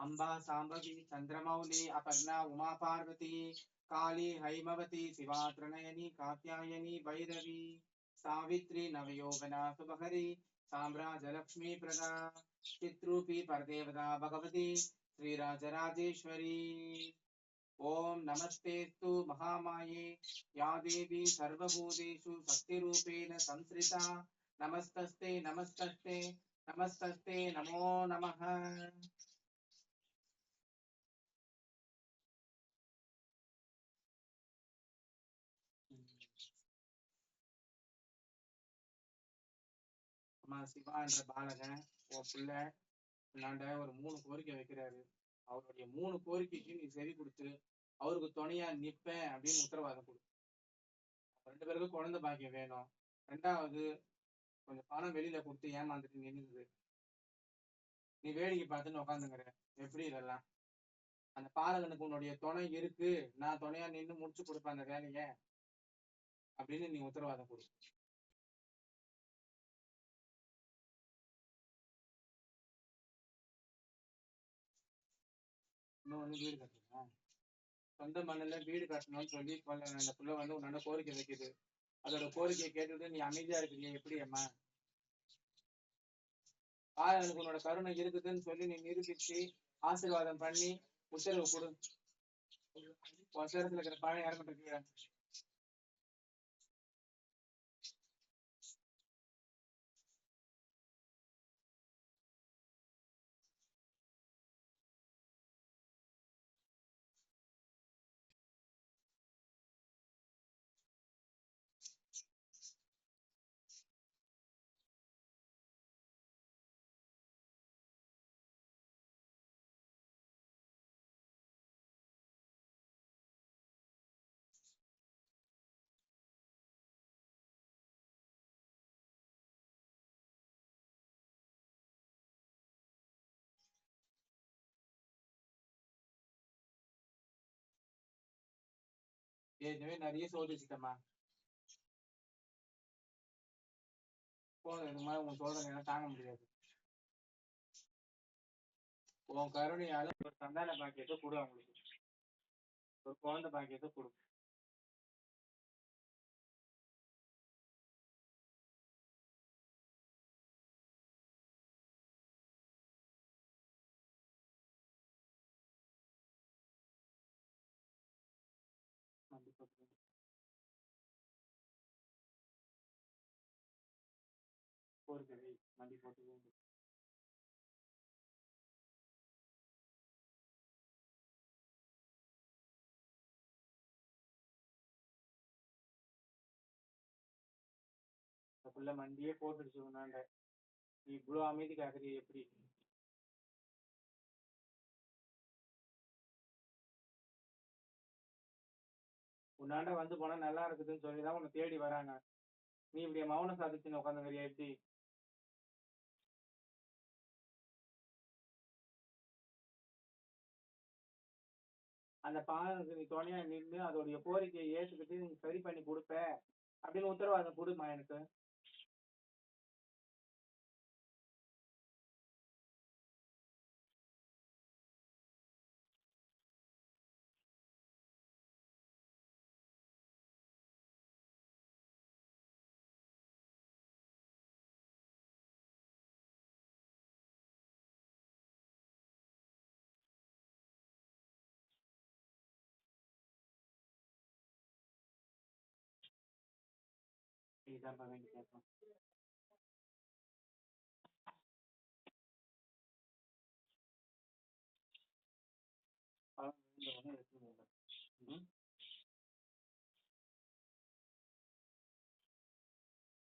अम्बा साम्बवी चन्द्रमौली अपर्णा उमा पार्वती काली, हैमवती शिवा त्रिनयनी कात्यायनी, भैरवी, सावित्री, नवयोगना शुभहरी साम्राजलक्ष्मी प्रदा चित्रूपी, परदेवता, भगवती, श्रीराजराजेश्वरी। ॐ नमस्तेस्तु महामाये। या देवी सर्वभूतेषु शक्तिरूपेण संश्रिता नमस्तस्ते नमस्तस्ते नमस्तस्ते, नमो नमः। சிவா என்ற பாலகன் உன் பிள்ளை இன்னாண்ட ஒரு மூணு கோரிக்கை வைக்கிறாரு. அவருடைய மூணு கோரிக்கைக்கு நீ சரி கொடுத்து அவருக்கு துணையா நிப்பேன் அப்படின்னு உத்தரவாதம் கொடு. ரெண்டு பேருக்கும் குழந்தை பாக்கியம் வேணும். ரெண்டாவது கொஞ்சம் பணம் வெளியில கொடுத்து ஏமாந்துட்டு நின்னுது நீ வேடிக்கை பார்த்துன்னு உட்காந்துங்கிற எப்படி இதெல்லாம்? அந்த பாலகனுக்கு உன்னுடைய துணை இருக்கு. நான் துணையா நின்னு முடிச்சு கொடுப்பேன் அந்த வேலையை. அப்படின்னு நீ உத்தரவாதம் கொடு. இன்னும் வந்து வீடு கட்டணுமா சொந்த மண்ணுல வீடு கட்டணும்னு சொல்லி அந்த புள்ள வந்து உன்னோட கோரிக்கை வைக்குது அதோட கோரிக்கையை கேட்டுட்டு நீ அமைதியா இருக்கிறீங்க எப்படி அம்மா எனக்கு உன்னோட கருணை இருக்குதுன்னு சொல்லி நீ நிரூபிச்சு ஆசீர்வாதம் பண்ணி உத்தரவு கொடு வசரத்துல இருக்கிற பழைய யாரும் ஏற்கனவே நிறைய சோதிச்சுட்டேம்மா போதும் இந்த மாதிரி உன் சோதனை தாங்க முடியாது. உன் கருணையால ஒரு சந்தான பாக்கியத்தை கொடு அவங்களுக்கு. ஒரு குழந்தை பாக்கியத்தை கொடு. போருக்கு வை வண்டி போட்டு இந்த புள்ள மண்டியே போட்டுடுச்சு உன்னாண்ட. நீ இவ்வளவு அமைதி காக்குறிய எப்படி? உன்னாண்ட வந்து போனால் நல்லா இருக்குதுன்னு சொல்லி தான் உன்னை தேடி வராங்க. நீ இப்படி மௌனம் சாதிச்சுன்னு உட்காந்துங்கிறியா எப்படி? அந்த பாலனுக்கு நீ துணையா நின்று அதோடைய கோரிக்கையை ஏற்றுக்கிட்டு நீ சரி பண்ணி கொடுப்ப அப்படின்னு உத்தரவாதம் கொடுமா எனக்கு? Peygamber'e giderken. Hı?